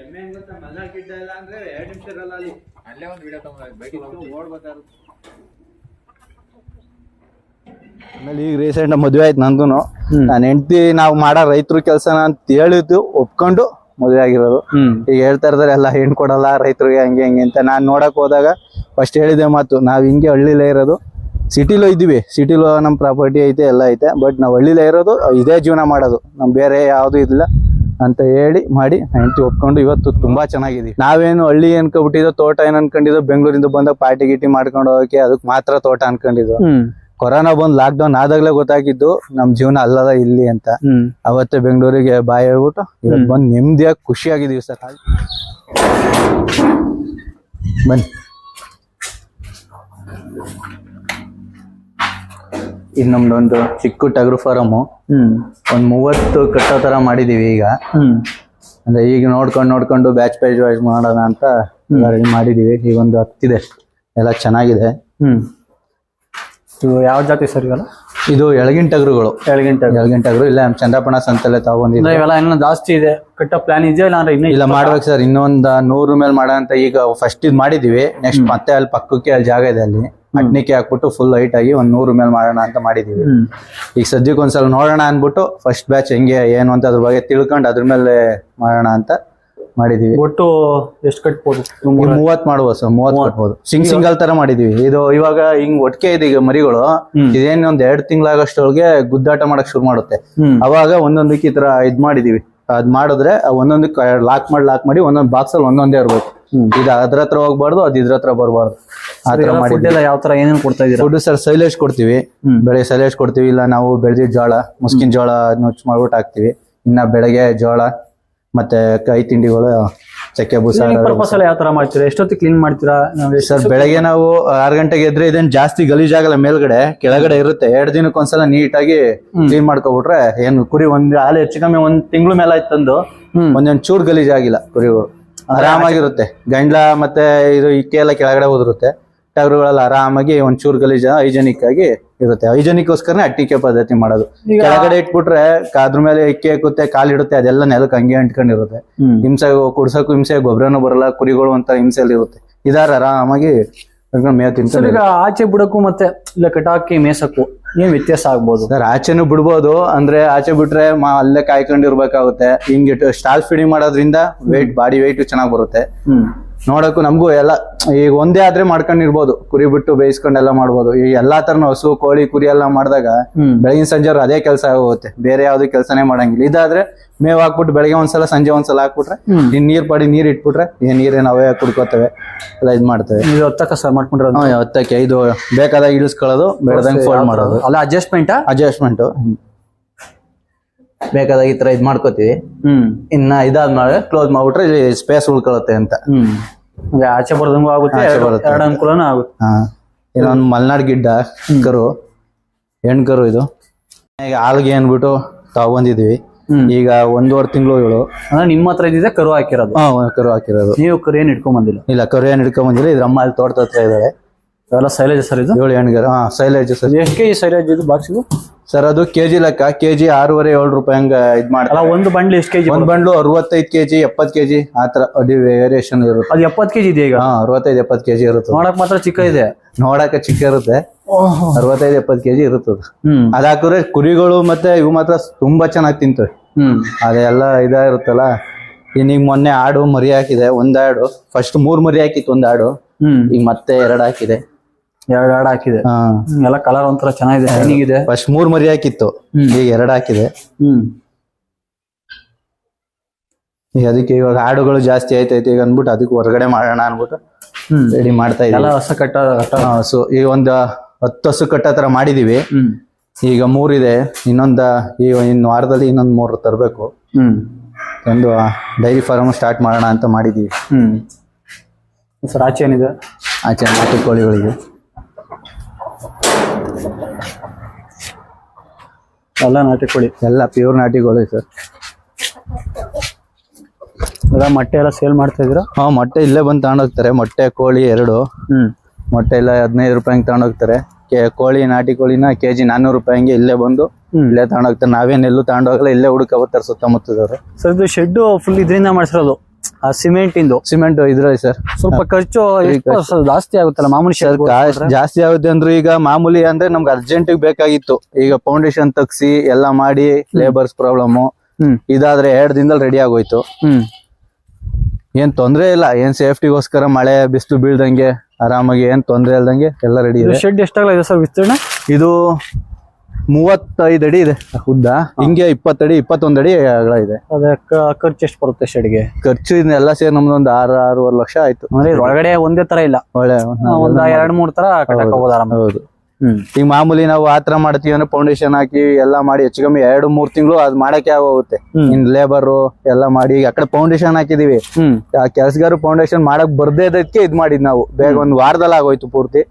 ಅದು ಎಮ್ಮೆ ಹೆಂಗ್ ಗೊತ್ತಾ? ಮಲ್ನಾಡ್ ಗಿಡ್ಡ ಇಲ್ಲ ಅಂದ್ರೆ ಎರಡ್ ನಿಮಿಷ ಇರಲ್ಲ ಅಲ್ಲಿ. ಅಲ್ಲೇ ಒಂದು ವಿಡಿಯೋ ತಗೊಂಡ್ ಬೈಕ್ ಓಡ್ಬೋದಾರು ಆಮೇಲೆ ಈಗ ರೀಸೆಂಟ್ ಮದ್ವೆ ಆಯ್ತು ನಂದು ನಾನು ಹೆಂಡತಿ ನಾವು ಮಾಡೋ ರೈತರು ಕೆಲಸ ಅಂತ ಹೇಳಿದ್ದು ಒಪ್ಕೊಂಡು ಮದ್ವೆ ಆಗಿರೋದು. ಈಗ ಹೇಳ್ತಾ ಇರ್ತಾರೆ ಎಲ್ಲ ಹೆಣ್ ಕೊಡಲ್ಲ ರೈತರಿಗೆ ಹಂಗೆ ಹಂಗೆ ಅಂತ. ನಾನ್ ನೋಡಕ್ ಹೋದಾಗ ಫಸ್ಟ್ ಹೇಳಿದೆ ಮಾತು ನಾವ್ ಹಿಂಗೆ ಹಳ್ಳಿಲೇ ಇರೋದು. ಸಿಟಿಲೂ ಇದ್ದೀವಿ. ಸಿಟಿಲೂ ನಮ್ ಪ್ರಾಪರ್ಟಿ ಐತೆ ಎಲ್ಲ ಐತೆ. ಬಟ್ ನಾವ್ ಹಳ್ಳಿಲೇ ಇರೋದು ಇದೇ ಜೀವನ ಮಾಡೋದು. ನಮ್ ಬೇರೆ ಯಾವ್ದು ಇಲ್ಲ ಅಂತ ಹೇಳಿ ಮಾಡಿ ಹೆಂಡತಿ ಒಪ್ಕೊಂಡು ಇವತ್ತು ತುಂಬಾ ಚೆನ್ನಾಗಿದೀವಿ ನಾವೇನು ಹಳ್ಳಿ ಅನ್ಕೊಬಿಟ್ಟಿದ್ದೋ ತೋಟ ಏನ್ ಅನ್ಕೊಂಡಿದ್ದೋ ಬೆಂಗಳೂರಿಂದ ಬಂದ ಪಾರ್ಟಿ ಗಿಟಿ ಮಾಡ್ಕೊಂಡು ಹೋಗಕ್ಕೆ ಅದಕ್ಕೆ ಮಾತ್ರ ತೋಟ ಅನ್ಕೊಂಡಿದ್ದು. ಕೊರೋನಾ ಬಂದ್ ಲಾಕ್ ಡೌನ್ ಆದಾಗ್ಲೇ ಗೊತ್ತಾಗಿದ್ದು ನಮ್ ಜೀವನ ಅಲ್ಲದ ಇಲ್ಲಿ ಅಂತ. ಅವತ್ತೆ ಅವತ್ತೇ ಬೆಂಗಳೂರಿಗೆ ಬಾಯ್ ಹೇಳ್ಬಿಟ್ಟು ಇವತ್ತು ಬಂದು ನೆಮ್ಮದಿಯಾಗಿ ಖುಷಿಯಾಗಿದೀವಿ ಸರ್. ಬನ್ನಿ. ಇದು ನಮ್ದೊಂದು ಚಿಕ್ಕ ಟಗರು ಫಾರಮು. ಹ್ಮ್. ಒಂದ್ ಮೂವತ್ತು ಕಟ್ಟೋ ತರ ಮಾಡಿದೀವಿ ಈಗ. ಹ್ಮ್. ಅಂದ್ರೆ ಈಗ ನೋಡ್ಕೊಂಡು ನೋಡ್ಕೊಂಡು ಬ್ಯಾಚ್ ಬ್ಯಾಚ್ ವೈಸ್ ಮಾಡೋಣ ಅಂತ ರೆಡಿ ಮಾಡಿದೀವಿ. ಈಗ ಒಂದು ಹತ್ತಿದೆ. ಎಲ್ಲ ಚೆನ್ನಾಗಿದೆ. ಹ್ಮ್. ಇದು ಯಾವ ಜಾತಿ ಸರ್ ಇವೆಲ್ಲ? ಇದು ಎಳಗಿನ ಟಗರುಗಳು. ಎಳಗಿನ ಟಗರು. ಇಲ್ಲ ಚಂದ್ರಪಣ ಸಂತಲ್ಲೇ ತಗೊಂಡಿದ್ದೀವಿ ಇವೆಲ್ಲ ಏನೋ ಜಾಸ್ತಿ ಇದೆ. ಕಟ್ಟೋ ಪ್ಲಾನ್ ಇದೆಯಾ ಇಲ್ಲ ಅಂದ್ರೆ ಇನ್ನೂ ಇಲ್ಲ ಮಾಡ್ಬೇಕು ಸರ್. ಇನ್ನೊಂದ್ ನೂರು ಮೇಲೆ ಮಾಡೋಣ ಅಂತ ಈಗ ಫಸ್ಟ್ ಇದು ಮಾಡಿದೀವಿ. ನೆಕ್ಸ್ಟ್ ಮತ್ತೆ ಅಲ್ಲಿ ಪಕ್ಕಕ್ಕೆ ಅಲ್ಲಿ ಜಾಗ ಇದೆ ಅಲ್ಲಿ. ಅಟ್ನಿಕೆ ಹಾಕ್ಬಿಟ್ಟು ಫುಲ್ ಹೈಟ್ ಆಗಿ ಒಂದ್ ನೂರು ಮೇಲೆ ಮಾಡೋಣ ಅಂತ ಮಾಡಿದೀವಿ. ಈಗ ಸದ್ಯಕ್ಕೆ ಒಂದ್ಸಲ ನೋಡೋಣ ಅನ್ಬಿಟ್ಟು ಫಸ್ಟ್ ಬ್ಯಾಚ್ ಹೆಂಗೆ ಏನು ಅಂತ ಅದ್ರ ಬಗ್ಗೆ ತಿಳ್ಕೊಂಡು ಅದ್ರ ಮೇಲೆ ಮಾಡೋಣ ಅಂತ ಮಾಡಿದೀವಿ. ಒಟ್ಟು ಎಷ್ಟು ಕಟ್ಬೋದು? ಮೂವತ್ ಮಾಡುವ ಸರ್ ಮೂವತ್ ಕಟ್ಬೋದು. ಸಿಂಗ್ ಸಿಂಗಲ್ ತರ ಮಾಡಿದೀವಿ. ಇದು ಇವಾಗ ಹಿಂಗ್ ಒಟ್ಟಿಗೆ ಇದೆ ಈಗ ಮರಿಗಳು. ಇದೇನ್ ಒಂದ್ ಎರಡ್ ತಿಂಗಳಾಗಷ್ಟೊಳಗೆ ಗುದ್ದಾಟ ಮಾಡಕ್ ಶುರು ಮಾಡುತ್ತೆ. ಅವಾಗ ಒಂದೊಂದಕ್ಕೆ ಈ ತರ ಇದ್ ಮಾಡಿದೀವಿ. ಅದ್ ಮಾಡಿದ್ರೆ ಒಂದೊಂದಕ್ಕೆ ಲಾಕ್ ಮಾಡಿ ಲಾಕ್ ಮಾಡಿ ಒಂದೊಂದ್ ಬಾಕ್ಸ್ ಅಲ್ಲಿ ಒಂದೊಂದೇ ಇರ್ಬೇಕು. ಇದು ಅದ್ರ ಹತ್ರ ಹೋಗ್ಬಾರ್ದು ಅದ್ ಇದ್ರ ಹತ್ರ ಬರಬಾರ್ದು. ಯಾವ ತರ ಏನೇನು ಕೊಡ್ತಾ ಇದೀರಾ ಫುಡ್ ಸರ್ ಸೈಲೇಜ್ ಕೊಡ್ತೀವಿ. ಬೆಳೆ ಸೈಲೇಜ್ ಕೊಡ್ತೀವಿ ಇಲ್ಲ ನಾವು ಬೆಳೆದಿದ್ದ ಜೋಳ ಮುಸ್ಕಿನ ಜೋಳ ನುಚ್ಚು ಮಾಡ್ಬಿಟ್ಟು ಹಾಕ್ತಿವಿ. ಇನ್ನ ಬೆಳಗ್ಗೆ ಜೋಳ ಮತ್ತೆ ಕೈ ತಿಂಡಿಗಳು ಚಕ್ಕೆ ಬೂಸ ಪರ್ಪಸ್ ಎಲ್ಲ ಯಾವ ತರ ಮಾಡ್ತೀರಾ? ಎಷ್ಟೊತ್ತಿಗೆ ಕ್ಲೀನ್ ಮಾಡ್ತೀರಾ? ಸರ್ ಬೆಳಗ್ಗೆ ನಾವು ಆರು ಗಂಟೆಗೆ ಎದ್ರೆ ಇದೇನ್ ಜಾಸ್ತಿ ಗಲೀಜಾಗಲ್ಲ ಮೇಲ್ಗಡೆ ಕೆಳಗಡೆ ಇರುತ್ತೆ. ಎರಡ್ ದಿನಕ್ಕೆ ಒಂದ್ಸಲ ನೀಟಾಗಿ ಕ್ಲೀನ್ ಮಾಡ್ಕೊಬಿಟ್ರೆ ಏನು ಕುರಿ ಒಂದ್ ಹಾಲು ಹೆಚ್ಚು ಕಮ್ಮಿ ಒಂದ್ ತಿಂಗಳು ಮೇಲೆ ಆಯ್ತು ತಂದು. ಒಂದೊಂದ್ ಚೂರ್ ಗಲೀಜಾಗಿಲ್ಲ ಕುರಿಗಳು. ಆರಾಮಾಗಿರುತ್ತೆ. ಗಂಡ್ಲ ಮತ್ತೆ ಇದು ಇಕ್ಕೆ ಎಲ್ಲ ಕೆಳಗಡೆ ಹೋದಿರುತ್ತೆ ಟಗರುಗಳೆಲ್ಲ ಆರಾಮಾಗಿ ಒಂಚೂರು ಚೂರ್ ಗಲೀಜ ಹೈಜೆನಿಕ್ ಆಗಿ ಇರುತ್ತೆ. ಹೈಜೆನಿಕ್ಕೋಸ್ಕರನೇ ಅಟ್ಟಿಕೆ ಪದ್ಧತಿ ಮಾಡೋದು. ಕೆಳಗಡೆ ಇಟ್ಬಿಟ್ರೆ ಕಾದ್ರ ಅದ್ರ ಮೇಲೆ ಇಕ್ಕಿ ಹಾಕುತ್ತೆ ಕಾಲಿಡುತ್ತೆ ಅದೆಲ್ಲ ನೆಲಕ್ಕೆ ಹಂಗೆ ಅಂಟ್ಕೊಂಡಿರುತ್ತೆ. ಹಿಂಸೆ ಕುಡ್ಸಕ್ಕೂ ಹಿಂಸೆ ಗೊಬ್ಬರನೂ ಬರಲ್ಲ ಕುರಿಗಳು ಅಂತ ಹಿಂಸೆಯಲ್ಲಿ ಇರುತ್ತೆ. ಇದಾರ ಆರಾಮಾಗಿ ಮೇವ್ ತಿಂತಾರೆ ಈಗ ಆಚೆ ಬಿಡಕ್ಕೂ ಮತ್ತೆ ಇಲ್ಲ ಕಟಾಕಿ ಮೇಸಕ್ಕೂ ಏನ್ ವ್ಯತ್ಯಾಸ ಆಗ್ಬೋದು? ಸರ್ ಆಚೆನೂ ಬಿಡ್ಬೋದು ಅಂದ್ರೆ ಆಚೆ ಬಿಟ್ರೆ ಮಾ ಅಲ್ಲೇ ಕಾಯ್ಕೊಂಡಿರ್ಬೇಕಾಗುತ್ತೆ. ಹಿಂಗೆ ಸ್ಟಾಲ್ ಫೀಡಿಂಗ್ ಮಾಡೋದ್ರಿಂದ ವೆಯ್ಟ್ ಬಾಡಿ ವೆಯ್ಟ್ ಚೆನ್ನಾಗ್ ಬರುತ್ತೆ. ನೋಡಕ್ಕೂ ನಮಗೂ ಎಲ್ಲ ಈಗ ಒಂದೇ ಆದ್ರೆ ಮಾಡ್ಕೊಂಡಿರ್ಬೋದು. ಕುರಿ ಬಿಟ್ಟು ಬೇಯಿಸ್ಕೊಂಡೆಲ್ಲ ಮಾಡ್ಬೋದು. ಈಗ ಎಲ್ಲಾ ತರನು ಹಸು ಕೋಳಿ ಕುರಿ ಎಲ್ಲ ಮಾಡಿದಾಗ. ಬೆಳಗಿನ ಸಂಜೆ ಅದೇ ಕೆಲಸ ಆಗುತ್ತೆ ಬೇರೆ ಯಾವ್ದು ಕೆಲಸನೇ ಮಾಡಂಗಿಲ್ಲ. ಇದಾದ್ರೆ ಮೇವ್ ಹಾಕ್ಬಿಟ್ಟು ಬೆಳಗ್ಗೆ ಒಂದ್ಸಲ ಸಂಜೆ ಒಂದ್ಸಲ ಹಾಕ್ಬಿಟ್ರೆ ಇನ್ ನೀರ್ ಪಡಿ ನೀರ್ ಇಟ್ಬಿಟ್ರೆ ಏನ್ ನೀರೇ ಅವೇ ಕುಡ್ಕೋತವೆ. ಎಲ್ಲ ಇದ್ ಮಾಡ್ತವೆ. ಇದು ಹತ್ತಕ್ಕ ಸರ್ ಹೊತ್ತಕ್ಕೆ ಇದು ಬೇಕಾದಾಗ ಇಳಿಸ್ಕೊಳ್ಳೋದು ಬೆಳೆದಂಗೆ ಫೋಲ್ಡ್ ಮಾಡೋದು. ಅಲ್ಲ ಅಡ್ಜಸ್ಟ್ಮೆಂಟ್ ಅಡ್ಜಸ್ಟ್ಮೆಂಟ್ ಬೇಕಾದಾಗ ಈ ತರ ಇದ್ ಮಾಡ್ಕೋತೀವಿ. ಹ್ಮ್. ಇನ್ನ ಇದಾದ್ಮೇಲೆ ಕ್ಲೋಸ್ ಮಾಡ್ಬಿಟ್ರೆ ಇಲ್ಲಿ ಸ್ಪೇಸ್ ಉಳ್ಕೊಳತ್ತೆ ಅಂತ. ಹ್ಮ್. ಈಗ ಆಚೆ ಬರ್ದಂಗೂ ಆಗುತ್ತೆ ಆಚೆ ಎರಡು ಬರುತ್ತೆ. ಎರಡು ಅನುಕೂಲನೂ ಆಗುತ್ತೆ. ಹಾ. ಇನ್ನೊಂದು ಮಲ್ನಾಡ್ ಗಿಡ್ಡ ಕರು. ಹೆಣ್ ಕರು ಇದು. ಈಗ ಹಾಲ್ಗೆ ಅನ್ಬಿಟ್ಟು ತಗೊಂಡಿದೀವಿ ಹ್ಮ್. ಈಗ ಒಂದೂವರೆ ತಿಂಗಳು ಏಳು. ಅಂದ್ರೆ ನಿಮ್ಮ ಹತ್ರ ಇದ್ದಿದ್ರೆ ಕರು ಹಾಕಿರೋದು. ಹಾ ಒಂದ್ ಕರು ಹಾಕಿರೋದು. ನೀವು ಕರು ಏನ್ ಇಟ್ಕೊಂಡ್ ಬಂದಿಲ್ಲ? ಇಲ್ಲ ಕರು ಏನ್ ಹಿಡ್ಕೊಂಡ್ ಬಂದಿಲ್ಲ. ಇದ್ರ ಅಮ್ಮ ಅಲ್ಲಿ ತೋಟದ ಹತ್ರ ಇದಾಳೆ ಇವೆಲ್ಲ ಸೈಲೇಜ್ ಸರ್ ಇದು? ಏಳು ಹೆಣ್ಗರು ಹಾ ಸೈಲೇಜ್ ಸರ್. ಎಷ್ಟು ಕೆಜಿ ಸೈಲೇಜ್ ಇದು ಬಾಕ್ಸಿಗೂ ಸರ್ ಅದು ಕೆಜಿ ಲೆಕ್ಕ. ಕೆಜಿ ಆರೂವರೆ ಏಳು ರೂಪಾಯಿ ಹಂಗ ಇದ್ ಅಲ್ಲ ಮಾಡ್ತಾರೆ ಒಂದು ಬಂಡ್ಲಿ ಎಷ್ಟು ಕೆಜಿ ಒಂದ್ ಬಂಡ್ಲು ಅರವತ್ತೈದು ಕೆಜಿ ಎಪ್ಪತ್ ಕೆಜಿ ಆತರ ವೇರಿಯೇಷನ್ ಇರುತ್ತೆ. ಅದು ಎಪ್ಪತ್ತು ಕೆಜಿ ಇದೆ ಈಗ? ಹಾ ಅರವತ್ತೈದು ಎಪ್ಪತ್ ಕೆಜಿ ಇರುತ್ತೆ. ನೋಡಕ್ ಮಾತ್ರ ಚಿಕ್ಕ ಇದೆ. ನೋಡಕ್ಕೆ ಚಿಕ್ಕ ಇರುತ್ತೆ. ಅರವತ್ತೈದು ಎಪ್ಪತ್ ಕೆಜಿ ಇರುತ್ತದೆ ಹ್ಮ್. ಅದ್ ಹಾಕಿದ್ರೆ ಕುರಿಗಳು ಮತ್ತೆ ಇವು ಮಾತ್ರ ತುಂಬಾ ಚೆನ್ನಾಗಿ ತಿಂತವೆ. ಹ್ಮ್. ಅದೆಲ್ಲ ಇದಾಗಿರುತ್ತಲ್ಲ ಇನ್ನೀಗ ಮೊನ್ನೆ ಆಡು ಮರಿ ಹಾಕಿದೆ ಒಂದ್ ಆಡು. ಫಸ್ಟ್ ಮೂರ್ ಮರಿ ಹಾಕಿತ್ತು ಒಂದ್ ಆಡು. ಹ್ಮ್. ಈಗ ಮತ್ತೆ ಎರಡ್ ಹಾಕಿದೆ. ಎರಡು ಎರಡು ಹಾಕಿದೆ. ಎಲ್ಲ ಕಲರ್ ಒಂಥರ ಚೆನ್ನಾಗಿದೆ ಶೈನಿಂಗ್ ಇದೆ. ಫಸ್ಟ್ ಮೂರ್ ಮರಿ ಹಾಕಿತ್ತು. ಈಗ ಎರಡ್ ಹಾಕಿದೆ. ಹ್ಮ್. ಈಗ ಅದಕ್ಕೆ ಇವಾಗ ಆಡುಗಳು ಜಾಸ್ತಿ ಆಯ್ತೈತೆ ಈಗ ಅಂದ್ಬಿಟ್ಟು ಅದಕ್ಕೆ ಹೊರಗಡೆ ಮಾಡೋಣ ಅನ್ಬಿಟ್ಟು ರೆಡಿ ಮಾಡ್ತಾ ಎಲ್ಲ ಇದೀವಿ ಹೊಸ ಕಟ್ಟ ಸೊ ಈಗ ಒಂದ್ ಹತ್ತು ಹಸು ಕಟ್ಟ ತರ ಮಾಡಿದೀವಿ. ಈಗ ಮೂರಿದೆ ಇನ್ನೊಂದ ಈಗ ಇನ್ನು ವಾರದಲ್ಲಿ ಇನ್ನೊಂದ್ ಮೂರು ತರಬೇಕು. ಹ್ಮ್. ಒಂದು ಡೈರಿ ಫಾರ್ಮ್ ಸ್ಟಾರ್ಟ್ ಮಾಡೋಣ ಅಂತ ಮಾಡಿದೀವಿ. ಹ್ಮ್. ಸರ್ ಆಚೆ ಏನಿದೆ? ಆಚೆ ನಾಟಿ ಕೋಳಿಗಳಿಗೆ. ಎಲ್ಲ ನಾಟಿ ಕೋಳಿ ಎಲ್ಲ ಪ್ಯೂರ್ ನಾಟಿ ಕೋಳಿ ಸರ್. ಎಲ್ಲ ಮೊಟ್ಟೆ ಎಲ್ಲ ಸೇಲ್ ಮಾಡ್ತಾ ಇದ್ದೀರಾ? ಹಾ ಮೊಟ್ಟೆ ಇಲ್ಲೇ ಬಂದು ತಗೊಂಡೋಗ್ತಾರೆ ಮೊಟ್ಟೆ ಕೋಳಿ ಎರಡು. ಹ್ಮ್. ಮೊಟ್ಟೆ ಎಲ್ಲ ಹದಿನೈದು ರೂಪಾಯಿ ಹಂಗೆ ತಗೊಂಡೋಗ್ತಾರೆ ಕೆ ಕೋಳಿ ನಾಟಿ ಕೋಳಿನ ಕೆ ಜಿ ನಾನ್ನೂರು ರೂಪಾಯಿ ಹಂಗೆ ಇಲ್ಲೇ ಬಂದು ಹ್ಮ್. ಇಲ್ಲೇ ತಗೊಂಡೋಗ್ತಾರೆ ನಾವೇನೆಲ್ಲೂ ತಗೊಂಡೋಗಲ್ಲ ಇಲ್ಲೇ ಹುಡುಕ ಬರ್ತಾರೆ ಸುತ್ತಮುತ್ತದವರು. ಸರ್ ಇದು ಶೆಡ್ ಫುಲ್ ಇದರಿಂದ ಮಾಡಿಸಿರೋದು? ಸಿಮೆಂಟ್ ಇಂದು. ಸಿಮೆಂಟ್ ಇದ್ರಲ್ಲಿ ಸರ್. ಸ್ವಲ್ಪ ಖರ್ಚು ಜಾಸ್ತಿ ಆಗುತ್ತಲ್ಲ ಮಾಮೂಲಿ ಸರ್ ಜಾಸ್ತಿ ಆಗುತ್ತೆ ಅಂದ್ರೆ ಈಗ ಮಾಮೂಲಿ ಅಂದ್ರೆ ನಮ್ಗೆ ಅರ್ಜೆಂಟ್ ಬೇಕಾಗಿತ್ತು. ಈಗ ಫೌಂಡೇಶನ್ ತಗ್ಸಿ ಎಲ್ಲ ಮಾಡಿ ಲೇಬರ್ಸ್ ಪ್ರಾಬ್ಲಮ್ ಇದಾದ್ರೆ ಎರಡ್ ದಿನದಲ್ಲಿ ರೆಡಿ ಆಗೋಯ್ತು. ಹ್ಮ್. ಏನ್ ತೊಂದ್ರೆ ಇಲ್ಲ ಏನ್ ಸೇಫ್ಟಿಗೋಸ್ಕರ ಮಳೆ ಬಿಸಿಲು ಬೀಳ್ದಂಗೆ ಆರಾಮಾಗಿ ಏನ್ ತೊಂದ್ರೆ ಇಲ್ದಂಗೆ ಎಲ್ಲ ರೆಡಿ ಇದೆ ಶೆಡ್ ಎಷ್ಟಾಗಲ್ಲ ಸರ್ ವಿಸ್ತೀರ್ಣ? ಇದು ಮೂವತ್ತೈದು ಅಡಿ ಇದೆ ಉದ್ದ. ಹಿಂಗೆ ಇಪ್ಪತ್ತಡಿ ಇಪ್ಪತ್ತೊಂದ್ ಅಡಿ ಅಗಲ ಇದೆ. ಖರ್ಚು ಎಷ್ಟು ಬರುತ್ತೆ ಶೆಡ್ಗೆ ಖರ್ಚು ಇದನ್ನೆಲ್ಲ ಸೇರಿ ನಮ್ದೊಂದು ಆರು ಆರೂವರೆ ಲಕ್ಷ ಆಯ್ತು. ಅಂದ್ರೆ ಒಳಗಡೆ ಒಂದೇ ತರ ಇಲ್ಲ. ಒಳ್ಳೆ ಒಂದ್ ಎರಡ್ ಮೂರ್ ತರ ಹೌದು ಹ್ಮ್. ಈಗ ಮಾಮೂಲಿ ನಾವು ಆತರ ಮಾಡ್ತೀವಿ ಅಂದ್ರೆ ಫೌಂಡೇಶನ್ ಹಾಕಿ ಎಲ್ಲ ಮಾಡಿ ಹೆಚ್ಚು ಕಮ್ಮಿ ಎರಡು ಮೂರ್ ತಿಂಗಳು ಅದ್ ಮಾಡಕ್ಕೆ ಆಗೋಗುತ್ತೆ. ಇನ್ ಲೇಬರ್ ಎಲ್ಲ ಮಾಡಿ ಈಗ ಆ ಕಡೆ ಫೌಂಡೇಶನ್ ಹಾಕಿದೀವಿ. ಆ ಕೆಲಸಗಾರ ಫೌಂಡೇಶನ್ ಮಾಡಕ್ ಬರ್ದೇ ಇದಕ್ಕೆ ಇದ್ ಮಾಡಿದ್ ನಾವು. ಬೇಗ ಒಂದ್ ವಾರದಲ್ಲಿ ಆಗೋಯ್ತು ಪೂರ್ತಿ.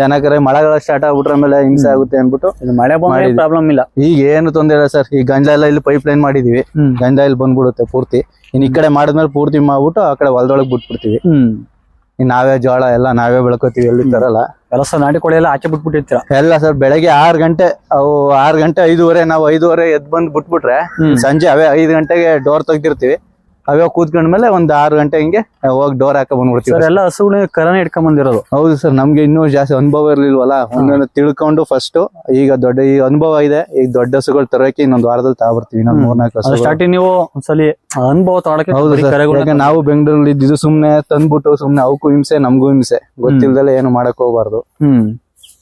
ದನಕರೆ ಮಳೆಗಳ ಸ್ಟಾರ್ಟ್ ಆಗ್ಬಿಟ್ರೆ ಆಮೇಲೆ ಹಿಂಸೆ ಆಗುತ್ತೆ ಅನ್ಬಿಟ್ಟು ಮಳೆ ಪ್ರಾಬ್ಲಮ್ ಇಲ್ಲ. ಈಗ ಏನು ತೊಂದರೆ ಇಲ್ಲ ಸರ್. ಈ ಗಂಜಲ ಎಲ್ಲ ಇಲ್ಲಿ ಪೈಪ್ ಲೈನ್ ಮಾಡಿದೀವಿ ಗಂಜ ಗಂಜಲ ಇಲ್ಲಿ ಬಂದ್ಬಿಡುತ್ತೆ ಪೂರ್ತಿ. ಇನ್ ಈ ಕಡೆ ಮಾಡಿದ್ಮೇಲೆ ಪೂರ್ತಿ ಮಾಡ್ಬಿಟ್ಟು ಆ ಕಡೆ ಹೊಲದೊಳಗೆ ಬಿಟ್ಬಿಡ್ತೀವಿ. ನಾವೇ ಜೋಳ ಎಲ್ಲ ನಾವೇ ಬೆಳ್ಕೊತೀವಿ ಎಲ್ಲಿ ತರಲ್ಲ. ಕೆಲಸ ನಾಟಿ ಕೋಳಿ ಎಲ್ಲ ಆಚೆ ಬಿಟ್ಬಿಟ್ಟಿರ್ತೀರ? ಎಲ್ಲ ಸರ್ ಬೆಳಗ್ಗೆ ಆರ್ ಗಂಟೆ ಅವು ಆರ್ ಗಂಟೆ ಐದುವರೆ ನಾವು ಐದುವರೆ ಎದ್ ಬಂದ್ ಬಿಟ್ಬಿಟ್ರೆ. ಸಂಜೆ ಅವೇ ಐದು ಗಂಟೆಗೆ ಡೋರ್ ತೆಗ್ದಿರ್ತೀವಿ. ಅವೇ ಕೂತ್ಕೊಂಡ್ಮೇಲೆ ಒಂದ್ ಆರು ಗಂಟೆ ಹಿಂಗೆ ಹೋಗಿ ಡೋರ್ ಹಾಕ ಬಂದ್ಬಿಡ್ತೀವಿ ಎಲ್ಲ ಹಸುಗಳು ಕರನೆ ಇಟ್ಕೊಂಡ್ ಬಂದಿರೋದು. ಹೌದು ಸರ್ ನಮ್ಗೆ ಇನ್ನೂ ಜಾಸ್ತಿ ಅನುಭವ ಇರ್ಲಿಲ್ವಲ್ಲ? ಒಂದೊಂದು ತಿಳ್ಕೊಂಡು ಫಸ್ಟ್ ಈಗ ದೊಡ್ಡ ಈ ಅನುಭವ ಇದೆ ಈಗ ದೊಡ್ಡ ಹಸುಗಳು ತರೋಕೆ ಇನ್ನೊಂದು ವಾರದಲ್ಲಿ ತಗೊಬರ್ತೀವಿ ಇನ್ನೊಂದ್ ಮೂರ್ನಾಲ್ಕು ಹಸು ಸ್ಟಾರ್ಟಿಂಗ್ ನೀವು ಒಂದ್ಸಲಿ ಅನುಭವ ತಗೊಳಕ್ಕೆ ಹೌದು ಸರ್ ನಾವು ಬೆಂಗಳೂರಲ್ಲಿ ಇದ್ದಿದ್ದು ಸುಮ್ನೆ ತಂದ್ಬಿಟ್ಟು ಸುಮ್ನೆ ಅವಕ್ಕೂ ಹಿಂಸೆ ನಮಗೂ ಹಿಂಸೆ. ಗೊತ್ತಿಲ್ದಲೆ ಏನು ಮಾಡಕ್ ಹೋಗ್ಬಾರ್ದು. ಹ್ಮ್.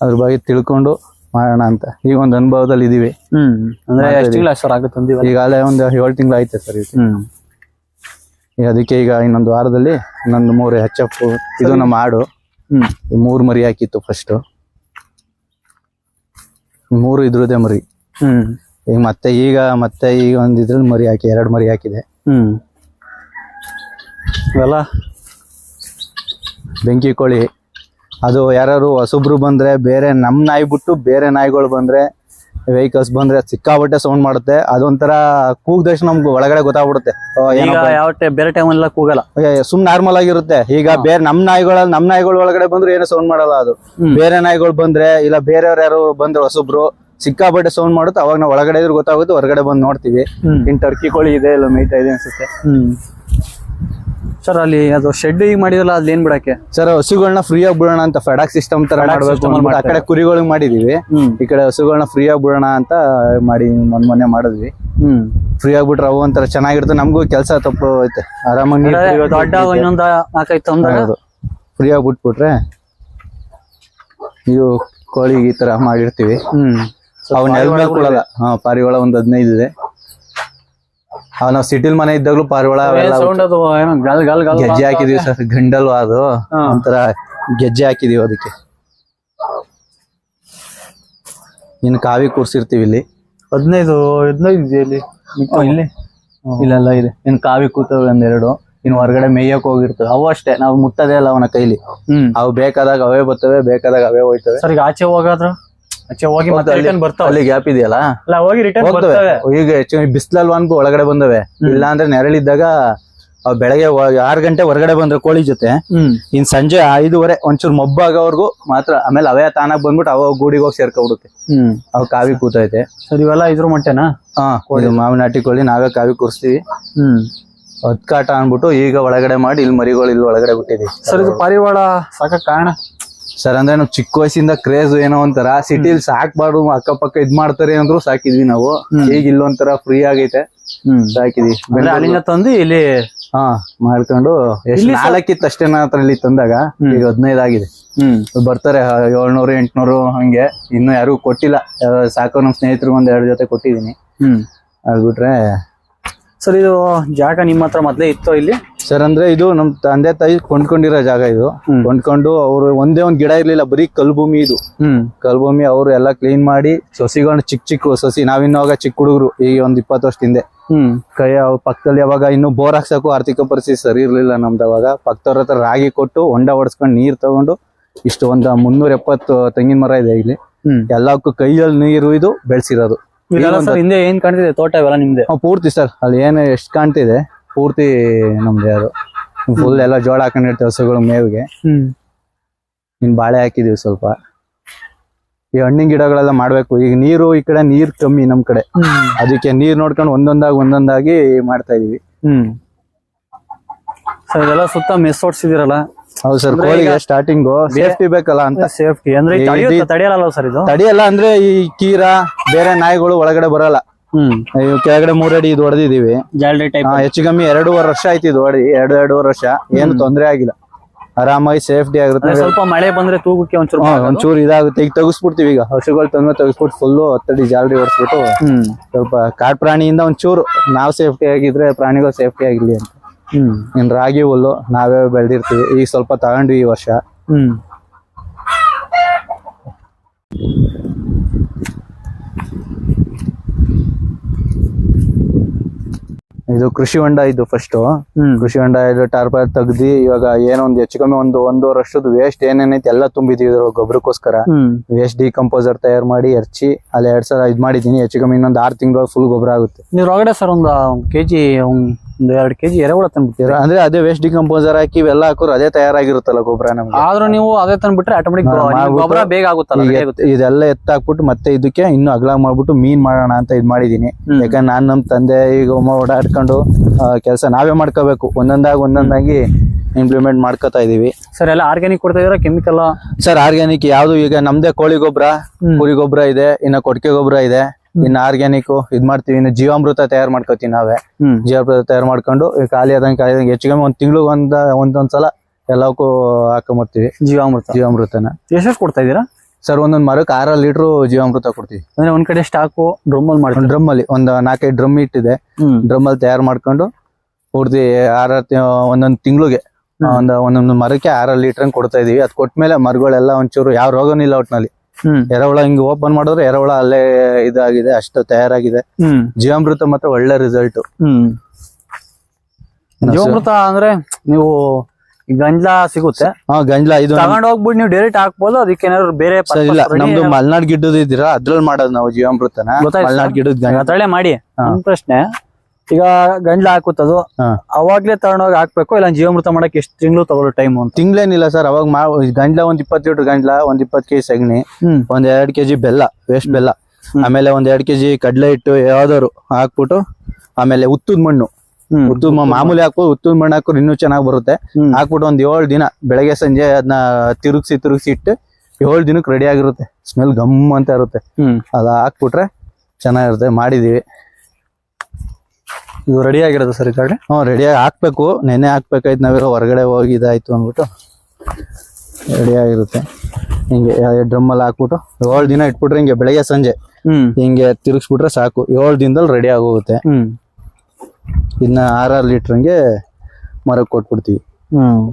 ಅದ್ರ ಬಗ್ಗೆ ತಿಳ್ಕೊಂಡು ಮಾಡೋಣ ಅಂತ. ಈಗ ಒಂದು ಅನುಭವದಲ್ಲಿ ಇದೀವಿ. ಹ್ಮ್. ಅಂದ್ರೆ ಎಷ್ಟು ತಿಂಗಳ ಆಗುತ್ತೆ ಈಗಾಗಲೇ ಒಂದು ಏಳು ತಿಂಗಳು ಆಯ್ತು ಸರ್ ಅದಕ್ಕೆ ಈಗ ಇನ್ನೊಂದು ವಾರದಲ್ಲಿ ಇನ್ನೊಂದು ಮೂರು ಹೆಚ್ ಎಫ್ ಇದು ನಮ್ಮ ಆಡು. ಹ್ಮ್. ಈ ಮೂರು ಮರಿ ಹಾಕಿತ್ತು ಫಸ್ಟ್ ಮೂರು ಇದ್ರದೇ ಮರಿ. ಹ್ಮ್. ಈಗ ಮತ್ತೆ ಈಗ ಮತ್ತೆ ಈಗ ಒಂದ್ ಇದ್ರ ಮರಿ ಹಾಕಿ ಎರಡು ಮರಿ ಹಾಕಿದೆ. ಹ್ಮ್. ಇವೆಲ್ಲ ಬೆಂಕಿ ಕೋಳಿ. ಅದು ಯಾರು ಹೊಸಬ್ರು ಬಂದ್ರೆ ಬೇರೆ ನಮ್ ನಾಯಿ ಬಿಟ್ಟು ಬೇರೆ ನಾಯಿಗಳು ಬಂದ್ರೆ ವೆಹಿಕಲ್ಸ್ ಬಂದ್ರೆ ಸಿಕ್ಕಾಬಟ್ಟೆ ಸೌಂಡ್ ಮಾಡುತ್ತೆ. ಅದೊಂಥರ ಕೂಗ್ದಷ್ಟು ನಮ್ಗೆ ಒಳಗಡೆ ಗೊತ್ತಾಗ್ಬಿಡುತ್ತೆ. ಓ, ಈಗ ಏನಪ್ಪ ಯಾವ ಟೈ- ಬೇರೆ ಟೈಮ್ ಎಲ್ಲ ಕೂಗಲ್ಲ. ಸುಮ್ ನಾರ್ಮಲ್ ಆಗಿರುತ್ತೆ. ಈಗ ಬೇರೆ ನಮ್ ನಾಯಿಗಳಲ್ಲಿ ನಮ್ ನಾಯಿಗಳ ಒಳಗಡೆ ಬಂದ್ರೆ ಏನು ಸೌಂಡ್ ಮಾಡಲ್ಲ ಅದು. ಹ್ಮ್. ಬೇರೆ ನಾಯಿಗಳು ಬಂದ್ರೆ ಇಲ್ಲ ಬೇರೆಯವ್ರು ಯಾರು ಬಂದ್ರೆ ಹೊಸಬ್ರು ಸಿಕ್ಕಾಪಟ್ಟೆ ಸೌಂಡ್ ಮಾಡುತ್ತೆ. ಅವಾಗ ನಾವು ಒಳಗಡೆ ಇದ್ರೆ ಗೊತ್ತಾಗುತ್ತೆ ಹೊರಗಡೆ ಬಂದು ನೋಡ್ತೀವಿ. ಹ್ಮ್. ಇನ್ ಟರ್ಕಿ ಕೋಳಿ ಇದೆ ಇಲ್ಲ ಮೇಯ್ತಾ ಇದೆ ಅನ್ಸುತ್ತೆ. ಹ್ಮ್. ಸರ್ ಅಲ್ಲಿ ಅದು ಶೆಡ್ ಈಗ ಮಾಡಿದಲ್ಲ ಅಲ್ಲಿ ಏನ್ ಬಿಡಕ್ಕೆ? ಸರ್ ಹಸುಗಳನ್ನ ಫ್ರೀ ಆಗಿ ಬಿಡೋಣ ಅಂತ ಫೆಡಾಕ್ ಸಿಸ್ಟಮ್ ತರ ಮಾಡಬೇಕು. ಆ ಕಡೆ ಕುರಿಗಳಿಗೆ ಮಾಡಿದೀವಿ. ಈ ಕಡೆ ಹಸುಗಳನ್ನ ಫ್ರೀ ಆಗಿ ಬಿಡೋಣ ಅಂತ ಮಾಡಿ ಮೊನ್ನೆ ಮೊನ್ನೆ ಮಾಡಿದ್ವಿ. ಹ್ಮ್. ಫ್ರೀ ಆಗ್ಬಿಟ್ರೆ ಅವು ಒಂಥರ ಚೆನ್ನಾಗಿರುತ್ತೆ. ನಮಗೂ ಕೆಲಸ ತಪ್ಪು ಐತೆ ಆರಾಮಾಗಿ ದೊಡ್ಡ ಇರ್ತೈತೆ. ಇನ್ನೊಂದ ನಾಲ್ಕೈದು ಅಂದಾಗ ಹೌದು. ಫ್ರೀ ಆಗಿ ಬಿಟ್ಬಿಟ್ರೆ ಇದು ಕೋಳಿ ಈ ತರ ಮಾಡಿರ್ತೀವಿ. ಹ್ಮ್. ನೆಲ ಮೇಲೆ ಕೊಡಲ್ಲ. ಹಾ ಪಾರಿವಾಳ ಒಂದ್ ಹದಿನೈದು ಇದೆ. ಅವ್ ನಾವ್ ಸಿಟಿಲ್ ಮನೆ ಇದ್ದಾಗ್ಲೂ ಪಾರಿವಾಳ ಅವೆಲ್ಲ ಸೌಂಡ್ ಅದು? ಏನೋ ಗಲ್ ಗಲ್ ಗಲ್ ಗೆಜ್ಜೆ ಹಾಕಿದೀವಿ ಸರ್ ಗಂಡಲ್ವ ಅದು. ಒಂಥರ ಗೆಜ್ಜೆ ಹಾಕಿದೀವಿ ಅದಕ್ಕೆ. ಇನ್ ಕಾವಿ ಕೂರ್ಸಿರ್ತೀವಿ ಇಲ್ಲಿ. ಹದಿನೈದು ಹದಿನೈದು ಇದೆ ಇಲ್ಲಿ. ಇಲ್ಲ? ಇಲ್ಲಿ ಇಲ್ಲೆಲ್ಲ ಇದೆ. ಇನ್ನು ಕಾವಿ ಕೂತವೆ ಒಂದೆರಡು. ಇನ್ನು ಹೊರಗಡೆ ಮೇಯಕ್ ಹೋಗಿರ್ತವೆ. ಅವು ಅಷ್ಟೇ ನಾವು ಮುಟ್ಟದೇ ಇಲ್ಲ ಅವನ ಕೈಲಿ. ಹ್ಮ್. ಅವು ಬೇಕಾದಾಗ ಅವೇ ಬರ್ತವೆ ಬೇಕಾದಾಗ ಅವೇ ಹೋಯ್ತವೆ. ಸರ್ ಈಗ ಆಚೆ ಹೋಗಾದ್ರ? ಆಚೆ ಹೋಗಿ ಮತ್ತೆ ರಿಟರ್ನ್ ಬರ್ತಾವ. ಅಲ್ಲಿ ಗ್ಯಾಪ್ ಇದೆಯಲ್ಲ? ಅಲ್ಲ ಹೋಗಿ ರಿಟರ್ನ್ ಬರ್ತವೆ. ಈಗ ಬಿಸಿಲಲ್ಲಿ ಅನ್ಕೊ ಒಳಗಡೆ ಬಂದವೆ. ಇಲ್ಲ ಅಂದ್ರೆ ನೆರಳಿದ್ದಾಗ ಬೆಳಗ್ಗೆ ಆರ್ ಗಂಟೆ ಹೊರಗಡೆ ಬಂದ್ರೆ ಕೋಳಿ ಜೊತೆ. ಇನ್ ಸಂಜೆ ಐದುವರೆ ಒಂಚೂರು ಮಬ್ಬಾಗೋವರೆಗೂ ಮಾತ್ರ ಆಮೇಲೆ ಅವೇ ತಾನಾಗ್ ಬಂದ್ಬಿಟ್ಟು ಅವ ಗೂಡಿಗೆ ಹೋಗಿ ಸೇರ್ಕೊಬಿಡುತ್ತೆ. ಅವ್ ಕಾವಿ ಕೂತೈತೆ. ಸರಿ ಇವೆಲ್ಲ ಇದ್ರ ಮಟ್ಟೆನಾ? ಹಾ ಇದು ಮಾವಿನ ನಾಟಿ ಕೋಳಿ ನಾವೇ ಕಾವಿ ಕೂರಿಸ್ತೀವಿ. ಹ್ಮ್. ಕಾಟ ಅನ್ಬಿಟ್ಟು ಈಗ ಒಳಗಡೆ ಮಾಡಿ ಇಲ್ಲಿ ಮರಿಗಳು ಇಲ್ಲಿ ಒಳಗಡೆ ಬಿಟ್ಟಿದೀವಿ. ಸರ್ ಇದು ಪಾರಿವಾಳ ಸಾಕ ಕಾರಣ? ಸರ್ ಅಂದ್ರೆ ನಾವು ಚಿಕ್ಕ ವಯಸ್ಸಿಂದ ಕ್ರೇಜ್ ಏನೋ ಒಂಥರ ಸಿಟಿಲಿ ಸಾಕ್ಬಾರ್ದು ಅಕ್ಕಪಕ್ಕ ಇದ್ ಮಾಡ್ತಾರೆ ಅಂದ್ರು ಸಾಕಿದ್ವಿ ನಾವು. ಈಗ ಇಲ್ಲೊಂಥರ ಫ್ರೀ ಆಗೈತೆ. ಸಾಕಿದ್ವಿ. ಅಲ್ಲಿಂದ ತಂದು ಇಲ್ಲಿ ಹಾ ಮಾಡ್ಕೊಂಡು ಎಷ್ಟು ನಾಲ್ಕಿತ್ತು ಅಷ್ಟೇ ನನ್ನ ಹತ್ರ ಇಲ್ಲಿ ತಂದಾಗ ಈಗ ಹದಿನೈದು ಆಗಿದೆ. ಹ್ಮ್. ಬರ್ತಾರೆ ಏಳ್ನೂರು ಎಂಟ್ನೂರು ಹಂಗೆ. ಇನ್ನು ಯಾರು ಕೊಟ್ಟಿಲ್ಲ. ಸಾಕು ನಮ್ ಸ್ನೇಹಿತರು ಒಂದ್ ಎರಡು ಜೊತೆ ಕೊಟ್ಟಿದೀನಿ ಹ್ಮ್. ಅದ್ ಬಿಟ್ರೆ ಸರ್ ಇದು ಜಾಗ ನಿಮ್ಮ ಹತ್ರ ಮೊದಲೇ ಇತ್ತು ಇಲ್ಲಿ? ಸರ್ ಅಂದ್ರೆ ಇದು ನಮ್ ತಂದೆ ತಾಯಿ ಕೊಂಡ್ಕೊಂಡಿರೋ ಜಾಗ ಇದು. ಕೊಂಡ್ಕೊಂಡು ಅವ್ರು ಒಂದೇ ಒಂದ್ ಗಿಡ ಇರ್ಲಿಲ್ಲ ಬರೀ ಕಲ್ಭೂಮಿ ಇದು. ಕಲ್ ಕಲ್ಭೂಮಿ ಅವರು ಎಲ್ಲ ಕ್ಲೀನ್ ಮಾಡಿ ಸಸಿಗಳನ್ನ ಚಿಕ್ಕ ಚಿಕ್ಕ ಸಸಿ ನಾವಿನ್ನಾಗ ಚಿಕ್ಕ ಹುಡುಗರು ಈಗ ಒಂದ್ ಇಪ್ಪತ್ತು ವರ್ಷ ಹಿಂದೆ ಹ್ಮ್. ಕೈ ಪಕ್ಕದಲ್ಲಿ ಯಾವಾಗ ಇನ್ನು ಬೋರ್ ಹಾಕ್ಸಕ್ಕೂ ಆರ್ಥಿಕ ಪರಿಸ್ಥಿತಿ ಸರಿ ಇರ್ಲಿಲ್ಲ ನಮ್ದು ಅವಾಗ. ಪಕ್ಕದವ್ರ ಹತ್ರ ರಾಗಿ ಕೊಟ್ಟು ಹೊಂಡ ಹೊಡ್ಸ್ಕೊಂಡು ನೀರ್ ತಗೊಂಡು ಇಷ್ಟು ಒಂದ್ ಮುನ್ನೂರ ಎಪ್ಪತ್ತು ತೆಂಗಿನ ಮರ ಇದೆ ಇಲ್ಲಿ. ಎಲ್ಲಕ್ಕೂ ಕೈಯಲ್ಲಿ ನೀರು ಇದು ಬೆಳೆಸಿರೋದು. ಹಿಂದೆ ಏನ್ ಕಾಣ್ತಿದೆ? ತೋಟ ಇವೆಲ್ಲ ನಿಮ್ದೆ? ಪೂರ್ತಿ ಸರ್. ಅಲ್ಲಿ ಏನು ಎಷ್ಟು ಕಾಣ್ತಿದೆ? ಪೂರ್ತಿ ನಮ್ದು ಅದು. ಫುಲ್ ಎಲ್ಲ ಜೋಳ ಹಾಕೊಂಡಿರ್ತೇವೆ ಹಸುಗಳು ಮೇವಿಗೆ. ಹ್ಮ್. ಇನ್ ಬಾಳೆ ಹಾಕಿದೀವಿ ಸ್ವಲ್ಪ. ಈ ಹಣ್ಣಿನ ಗಿಡಗಳೆಲ್ಲ ಮಾಡ್ಬೇಕು. ಈಗ ನೀರು ಈ ಕಡೆ ನೀರ್ ಕಮ್ಮಿ ನಮ್ ಕಡೆ. ಅದಕ್ಕೆ ನೀರ್ ನೋಡ್ಕೊಂಡು ಒಂದೊಂದಾಗಿ ಒಂದೊಂದಾಗಿ ಮಾಡ್ತಾ ಇದೀವಿ. ಹ್ಮ್. ಸರ್ ಇದೆಲ್ಲ ಸುತ್ತ ಮೆಸ್ ಹೊಡ್ಸಿದಿರಲ್ಲ? ಹೌದು ಸರ್ ಕೋಳಿಗೆ ಸ್ಟಾರ್ಟಿಂಗ್ ಸೇಫ್ಟಿ ಬೇಕಲ್ಲ ಅಂತ. ಸೇಫ್ಟಿ ಅಂದ್ರೆ ತಡೆಯಲ್ಲ ಸರ್ ಇದು? ತಡಿಯಲ್ಲ ಅಂದ್ರೆ ಈ ಕೀರ ಬೇರೆ ನಾಯಿಗಳು ಒಳಗಡೆ ಬರಲ್ಲ. ಹ್ಮ್. ಕೆಳಗಡೆ ಮೂರಡಿ ಇದು ಹೊಡೆದಿದೀವಿ ಹೆಚ್ಚು ಕಮ್ಮಿ ಎರಡೂವರೆ ವರ್ಷ ಆಯ್ತು ಇದು ಹೊಡಿ ಎರಡು ಎರಡೂವರೆ ವರ್ಷ. ಏನು ತೊಂದ್ರೆ ಆಗಿಲ್ಲ. ಆರಾಮಾಗಿ ಸೇಫ್ಟಿ ಆಗಿರುತ್ತೆ. ಸ್ವಲ್ಪ ಮಳೆ ಬಂದ್ರೆ ತೂಗಕ್ಕೆ ಒಂಚೂರು ಒಂಚೂರು ಇದಾಗುತ್ತೆ. ಈಗ ತೆಗಿಸ್ಬಿಡ್ತೀವಿ ಈಗ. ಹಸುಗಳು ತಂದ್ರೆ ತೆಗಿಸ್ಬಿಟ್ಟು ಫುಲ್ಲು ಒತ್ತಡಿ ಜಾಲರಿ ಹೊಡ್ಸ್ಬಿಟ್ಟು ಸ್ವಲ್ಪ ಕಾಡ್ ಪ್ರಾಣಿಯಿಂದ ಒಂಚೂರು. ನಾವು ಸೇಫ್ಟಿ ಆಗಿದ್ರೆ ಪ್ರಾಣಿಗಳು ಸೇಫ್ಟಿ ಆಗಿರ್ಲಿ ಅಂತ. ಹ್ಮ್. ಇನ್ ರಾಗಿ ಹುಲ್ಲು ನಾವೇ ಬೆಳೆದಿರ್ತೀವಿ. ಈಗ ಸ್ವಲ್ಪ ತಗೊಂಡ್ವಿ ಈ ವರ್ಷ. ಹ್ಮ್. ಇದು ಕೃಷಿ ಹೊಂಡ ಇದು ಫಸ್ಟ್ ಕೃಷಿ ಹೊಂಡ ಇದು ಟಾರ್ಪಲ್ ತೆಗ್ದಿ ಇವಾಗ ಏನೋ ಒಂದು ಹೆಚ್ಚು ಕಮ್ಮಿ ಒಂದು ಒಂದೂವರೆ ವರ್ಷದ ವೇಸ್ಟ್ ಏನೇನೈತೆ ಎಲ್ಲ ತುಂಬಿದೀವಿ ಇದ್ರ ಗೊಬ್ಬರಕ್ಕೋಸ್ಕರ ವೇಸ್ಟ್ ಡಿಕಂಪೋಸರ್ ತಯಾರು ಮಾಡಿ ಎರ್ಚಿ ಅಲ್ಲಿ ಎರಡ್ ಸಾವಿರ ಇದ್ ಮಾಡಿದೀನಿ ಹೆಚ್ಚು ಕಮ್ಮಿ ಇನ್ನೊಂದು ಆರು ತಿಂಗಳು ಫುಲ್ ಗೊಬ್ಬರ ಆಗುತ್ತೆ. ನೀವ್ ಹೊರಗಡೆ ಸರ್ ಒಂದು ಕೆಜಿ ಒಂದು ಎರಡು ಕೆಜಿ ಎರೆಹುಳ ತಂದ್ಬಿಟ್ಟಿರ. ಅಂದ್ರೆ ಅದೇ ವೇಸ್ಟ್ ಡಿಕಂಪೋಸರ್ ಹಾಕಿ ಇವೆಲ್ಲ ಹಾಕೋರು ಅದೇ ತಯಾರಾಗಿರುತ್ತಲ್ಲ ಗೊಬ್ಬರ ನಮ್ಗೆ? ಆದ್ರೂ ನೀವು ಅದೇ ತಂದ್ಬಿಟ್ರೆ ಆಟೋಮೆಟಿಕ್ ಗೊಬ್ಬರ ಬೇಗ ಆಗುತ್ತಲ್ಲ ಈಗ ready ಆಗುತ್ತೆ. ಇದೆಲ್ಲ ಎತ್ತಾಕ್ಬಿಟ್ಟು ಮತ್ತೆ ಇದಕ್ಕೆ ಇನ್ನು ಅಗಲ ಮಾಡ್ಬಿಟ್ಟು ಮೀನ್ ಮಾಡೋಣ ಅಂತ ಇದ್ ಮಾಡಿದೀನಿ. ಯಾಕಂದ್ರೆ ನಾನ್ ನಮ್ ತಂದೆ ಈಗ ಒಮ್ಮ ಓಡಾಡ್ಕೊಂಡು ಕೆಲಸ ನಾವೇ ಮಾಡ್ಕೋಬೇಕು. ಒಂದೊಂದಾಗಿ ಒಂದೊಂದಾಗಿ ಇಂಪ್ಲಿಮೆಂಟ್ ಮಾಡ್ಕೋತಾ ಇದೀವಿ. ಸರ್ ಎಲ್ಲ ಆರ್ಗ್ಯಾನಿಕ್ ಕೊಡ್ತಾ ಇದ್ರ ಕೆಮಿಕಲ್ ಸರ್ ಆರ್ಗ್ಯಾನಿಕ್ ಯಾವ್ದು ಈಗ ನಮ್ದೇ ಕೋಳಿ ಗೊಬ್ಬರ. ಕುರಿ ಗೊಬ್ಬರ ಇದೆ ಇನ್ನ ಕೊಟ್ಟಿಗೆ ಗೊಬ್ಬರ ಇದೆ. ಇನ್ನು ಆರ್ಗ್ಯಾನಿಕ್ ಇದ್ ಮಾಡ್ತೀವಿ. ಇನ್ನು ಜೀವಾಮೃತ ತಯಾರು ಮಾಡ್ಕೋತೀವಿ ನಾವೇ. ಜೀವಾಮೃತ ತಯಾರು ಮಾಡ್ಕೊಂಡು ಈ ಖಾಲಿ ಆದಂಗೆ ಖಾಲಿ ಆದಂಗೆ ಹೆಚ್ಚು ಕಮ್ಮಿ ಒಂದ್ ತಿಂಗ್ಳಿಗೆ ಒಂದ ಒಂದೊಂದ್ಸಲ ಎಲ್ಲಕ್ಕೂ ಹಾಕೊಂಬರ್ತೀವಿ. ಜೀವಾಮೃತ. ಜೀವಾಮೃತನ. ಎಷ್ಟು ಕೊಡ್ತಾ ಇದೀರಾ ಸರ್ ಒಂದೊಂದ್ ಮರಕ್ಕೆ ಆರ ಲೀಟರ್ ಜೀವಾಮೃತ ಕೊಡ್ತೀವಿ. ಅಂದ್ರೆ ಒಂದ್ ಕಡೆ ಸ್ಟಾಕು ಡ್ರಮ್ ಅಲ್ಲಿ ಮಾಡ್ತೀವಿ ಡ್ರಮ್ ಅಲ್ಲಿ ಒಂದ್ ನಾಲ್ಕೈದು ಡ್ರಮ್ ಇಟ್ಟಿದೆ. ಡ್ರಮ್ ಅಲ್ಲಿ ತಯಾರು ಮಾಡ್ಕೊಂಡು ಹುಡ್ದಿ ಆರ ಒಂದೊಂದ್ ತಿಂಗಳಿಗೆ. ಒಂದ್ ಒಂದೊಂದು ಮರಕ್ಕೆ ಆರ ಲೀಟರ್ ಕೊಡ್ತಾ ಇದೀವಿ. ಅದ್ ಕೊಟ್ಮೇಲೆ ಮರಗಳೆಲ್ಲ ಒಂಚೂರು ಯಾವ ರೋಗನೂ ಇಲ್ಲ ಒಟ್ನಲ್ಲಿ. ಎರೆಹುಳ ಹಿಂಗ್ ಓಪನ್ ಮಾಡಿದ್ರೆ ಎರೆಹುಳ ಅಲ್ಲೇ ಇದಾಗಿದೆ ಅಷ್ಟು ತಯಾರಾಗಿದೆ. ಜೀವಾಮೃತ ಮಾತ್ರ ಒಳ್ಳೆ ರಿಸಲ್ಟ್ ಹ್ಮ್. ಜೀವಾಮೃತ ಅಂದ್ರೆ ನೀವು ಗಂಜ್ಲ ಸಿಗುತ್ತೆ. ಗಂಜ್ಲ ಇದು ತಗೊಂಡು ಹೋಗ್ಬಿಟ್ಟು ನೀವು ಡೈರೆಕ್ಟ್ ಹಾಕ್ಬೋದು ಅದಕ್ಕೆ ಏನಾದ್ರು ಬೇರೆ ಇಲ್ಲ ನಮ್ದು ಮಲ್ನಾಡ್ ಗಿಡದ ಇದ್ದೀರಾ ಅದ್ರಲ್ಲಿ ಮಾಡೋದು ನಾವು ಜೀವಾಮೃತನ. ಮಲ್ನಾಡ್. ಗಿಡದ ಮಾಡಿ. ಪ್ರಶ್ನೆ. ಈಗ ಗಂಡ್ಲ ಹಾಕುತ್ತದು. ಅವಾಗ್ಲೇ ತಗೊಂಡೋಗಿ ಹಾಕ್ಬೇಕು ಇಲ್ಲ ಜೀವಮೃತ ಮಾಡಕ್ ಎಷ್ಟು ತಿಂಗಳು ತಗೊಳ್ಳೋ ಟೈಮ್ ಅಂತ? ತಿಂಗ್ಳೇನಿಲ್ಲ ಸರ್ ಅವಾಗ ಮಾ ಗಂಜಲ ಒಂದ್ ಇಪ್ಪತ್ ಲೀಟರ್ ಗಂಡ್ಲ ಒಂದ್ ಇಪ್ಪತ್ ಕೆಜಿ ಸಗಣಿ ಒಂದ್ ಎರಡ್ ಕೆಜಿ ಬೆಲ್ಲ ವೇಸ್ಟ್ ಬೆಲ್ಲ ಆಮೇಲೆ ಒಂದ್ ಎರಡ್ ಕೆಜಿ ಕಡ್ಲೆ ಹಿಟ್ಟು ಯಾವ್ದಾದ್ರು ಹಾಕ್ಬಿಟ್ಟು ಆಮೇಲೆ ಉತ್ತದ ಮಣ್ಣು. ಉದ್ದು ಉತ್ತದ ಮಾಮೂಲಿ ಹಾಕು ಉತ್ತದ ಮಣ್ಣು ಹಾಕೋರು ಇನ್ನೂ ಚೆನ್ನಾಗಿ ಬರುತ್ತೆ. ಹಾಕ್ಬಿಟ್ಟು ಒಂದ್ ಏಳು ದಿನ ಬೆಳಗ್ಗೆ ಸಂಜೆ ಅದನ್ನ ತಿರುಗಿಸಿ ತಿರುಗಿಸಿ ಇಟ್ಟು ಏಳು ದಿನಕ್ಕೆ ರೆಡಿ ಆಗಿರುತ್ತೆ. ಸ್ಮೆಲ್ ಗಮ್ ಅಂತ ಇರುತ್ತೆ. ಅದ ಹಾಕ್ಬಿಟ್ರೆ ಚೆನ್ನಾಗಿರುತ್ತೆ ಮಾಡಿದೀವಿ. ಇದು ರೆಡಿ ಆಗಿರೋದು ಸರ್ ಈಗಾಗಲೇ ಹ್ಞೂ ರೆಡಿಯಾಗಿ ಹಾಕ್ಬೇಕು. ನೆನೆ ಹಾಕ್ಬೇಕಾಯ್ತು ನಾವೆಲ್ಲ ಹೊರಗಡೆ ಹೋಗಿ ಇದಾಯಿತು ಅಂದ್ಬಿಟ್ಟು. ರೆಡಿ ಆಗಿರುತ್ತೆ. ಹಿಂಗೆ ಡ್ರಮ್ಮಲ್ಲಿ ಹಾಕ್ಬಿಟ್ಟು ಏಳು ದಿನ ಇಟ್ಬಿಟ್ರೆ ಹಿಂಗೆ ಬೆಳಗ್ಗೆ ಸಂಜೆ ಹಿಂಗೆ ತಿರುಗಿಸ್ಬಿಟ್ರೆ ಸಾಕು. ಏಳು ದಿನದಲ್ಲಿ ರೆಡಿ ಆಗೋಗುತ್ತೆ. ಇನ್ನು ಇನ್ನ ಆರಾರು ಲೀಟ್ರಂಗೆ ಮರಕ್ಕೆ ಕೊಟ್ಬಿಡ್ತೀವಿ. ಹ್ಮ್.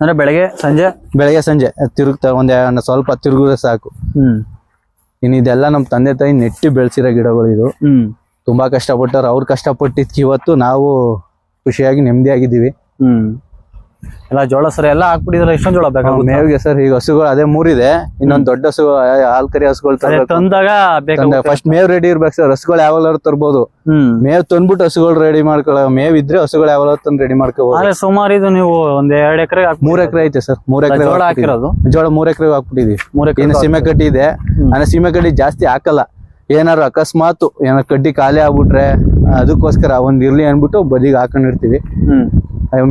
ಅಂದ್ರೆ ಬೆಳಗ್ಗೆ ಸಂಜೆ? ಬೆಳಗ್ಗೆ ಸಂಜೆ ತಿರುಗ್ತಾ ಒಂದ್ ಸ್ವಲ್ಪ ತಿರುಗಿದ್ರೆ ಸಾಕು. ಹ್ಮ್. ಇನ್ನು ಇದೆಲ್ಲ ನಮ್ಮ ತಂದೆ ತಾಯಿ ನೆಟ್ಟಿ ಬೆಳೆಸಿರೋ ಗಿಡಗಳು ಇದು. ತುಂಬಾ ಕಷ್ಟಪಟ್ಟವ್ರು. ಅವ್ರು ಕಷ್ಟಪಟ್ಟಿದ್ಕೆ ಇವತ್ತು ನಾವು ಖುಷಿಯಾಗಿ ನೆಮ್ಮದಿಯಾಗಿದ್ದೀವಿ. ಹ್ಮ್. ಎಲ್ಲ ಜೋಳ ಸರ್ ಎಲ್ಲ ಹಾಕ್ಬಿಟ್ಟಿದ್ರೆ ಎಷ್ಟೊಂದು ಜೋಳ ಬೇಕಾಗುತ್ತೆ ಮೇವಿಗೆ ಸರ್ ಈಗ ಹಸುಗಳು ಅದೇ ಮೂರಿದೆ ಇನ್ನೊಂದ್ ದೊಡ್ಡ ಹಸು ಹಾಲ್ ಕರಿ ಹಸುಗಳು ತಂದಾಗ ಫಸ್ಟ್ ಮೇವ್ ರೆಡಿ ಇರ್ಬೇಕು ಸರ್ ಹಸುಗಳು ಯಾವಾಗ್ಲಾದ್ರು ತರ್ಬೋದು? ಮೇವ್ ತಂದ್ಬಿಟ್ಟು ಹಸುಗಳು ರೆಡಿ ಮಾಡ್ಕೊಳ್ಳೋ ಮೇವ್ ಇದ್ರೆ ಹಸುಗಳು ಯಾವಾಗ್ಲಾದ್ರು ತಂದು ರೆಡಿ ಮಾಡ್ಕೋಬಹುದು ಸುಮಾರು ಇದು ನೀವು ಒಂದ್ ಎರಡ್ ಎಕರೆ ಮೂರ್ ಎಕರೆ ಐತೆ ಸರ್ ಮೂರ್ ಎಕರೆ ಜೋಳ ಹಾಕಿರೋದು? ಜೋಳ ಮೂರ್ ಎಕರೆ ಹಾಕ್ಬಿಟ್ಟಿದೀವಿ ಮೂರ್ ಎಕರೆ ಸೀಮೆ ಕಡ್ಡಿ ಇದೆ. ಅಂದ್ರೆ ಸೀಮೆ ಕಡ್ಡಿ ಜಾಸ್ತಿ ಹಾಕಲ್ಲ. ಏನಾರು ಅಕಸ್ಮಾತ್ ಏನಾರು ಕಡ್ಡಿ ಖಾಲಿ ಆಗ್ಬಿಟ್ರೆ ಅದಕ್ಕೋಸ್ಕರ ಒಂದ್ ಇರ್ಲಿ ಅನ್ಬಿಟ್ಟು ಬದಿಗೆ ಹಾಕೊಂಡಿರ್ತೀವಿ.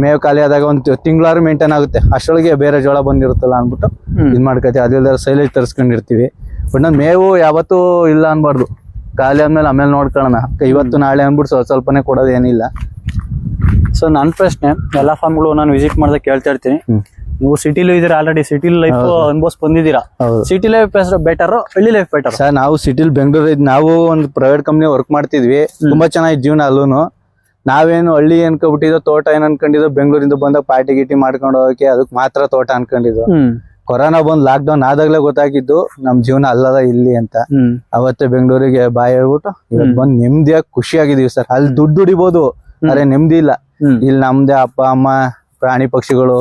ಮೇವು ಖಾಲಿ ಆದಾಗ ಒಂದ್ ತಿಂಗಳಾರು ಮೇಂಟೈನ್ ಆಗುತ್ತೆ. ಅಷ್ಟೊಳಗೆ ಬೇರೆ ಜೋಳ ಬಂದಿರುತ್ತಲ್ಲ ಅನ್ಬಿಟ್ಟು. ಇದ್ ಮಾಡ್ಕೊತೀವಿ. ಅದಿಲ್ಲದ ಸೈಲೇಜ್ ತರಿಸ್ಕೊಂಡಿರ್ತೀವಿ. ಬಟ್ ನಾನು ಮೇವು ಯಾವತ್ತೂ ಇಲ್ಲ ಅನ್ಬಾರ್ದು. ಖಾಲಿ ಆದ್ಮೇಲೆ ಆಮೇಲೆ ನೋಡ್ಕೊಳ್ಳೋಣ. ಇವತ್ತು ನಾಳೆ ಅನ್ಬಿಟ್ಟು ಸ್ವಲ್ಪ ಸ್ವಲ್ಪನೇ ಕೊಡೋದೇನಿಲ್ಲ ಸೊ ನನ್ನ ಪ್ರಶ್ನೆ ಎಲ್ಲಾ ಫಾರ್ಮ್ಗಳು ನಾನು ವಿಸಿಟ್ ಮಾಡ್ದಾಗ ಕೇಳ್ತಾ ಇರ್ತೀನಿ. ನೀವು ಸಿಟಿಲೂ ಇದೀರಾ ಆಲ್ರೆಡಿ ಸಿಟಿ ಲೈಫ್ ಅನ್ಬೋಸ್ ಬಂದಿದ್ದೀರಾ? ಸಿಟಿ ಲೈಫ್ ಬೆಟರ್ ಹಳ್ಳಿ ಲೈಫ್ ಬೆಟರ್ ಸರ್ ನಾವು ಸಿಟಿಲ್ ಬೆಂಗಳೂರು ನಾವು ಒಂದು ಪ್ರೈವೇಟ್ ಕಂಪ್ನಿ ವರ್ಕ್ ಮಾಡ್ತಿದ್ವಿ. ತುಂಬಾ ಚೆನ್ನಾಗಿ ಜೀವನ ಅಲ್ಲೂ ನಾವೇನು ಹಳ್ಳಿ ಅನ್ಕೊಬಿಟ್ಟಿದ್ದೋ ತೋಟ ಏನ್ ಅನ್ಕೊಂಡಿದ್ದೋ ಬೆಂಗಳೂರಿಂದ ಬಂದಾಗ ಪಾರ್ಟಿ ಗಿಟಿ ಮಾಡ್ಕೊಂಡು ಹೋಗಕ್ಕೆ ಅದಕ್ಕೆ ಮಾತ್ರ ತೋಟ ಅನ್ಕೊಂಡಿದ್ವು. ಕೊರೋನಾ ಬಂದ್ ಲಾಕ್ ಡೌನ್ ಆದಾಗ್ಲೇ ಗೊತ್ತಾಗಿದ್ದು ನಮ್ ಜೀವನ ಅಲ್ಲದ ಇಲ್ಲಿ ಅಂತ. ಅವತ್ತೇ ಬೆಂಗಳೂರಿಗೆ ಬಾಯ್ ಹೇಳ್ಬಿಟ್ಟು ಇವತ್ ಬಂದ್ ನೆಮ್ಮದಿಯಾಗಿ ಖುಷಿಯಾಗಿದೀವಿ ಸರ್. ಅಲ್ಲಿ ದುಡ್ಡು ದುಡಿಬಹುದು ಅರೆ ನೆಮ್ಮದಿ ಇಲ್ಲ. ಇಲ್ಲಿ ನಮ್ದೇ ಅಪ್ಪ ಅಮ್ಮ ಪ್ರಾಣಿ ಪಕ್ಷಿಗಳು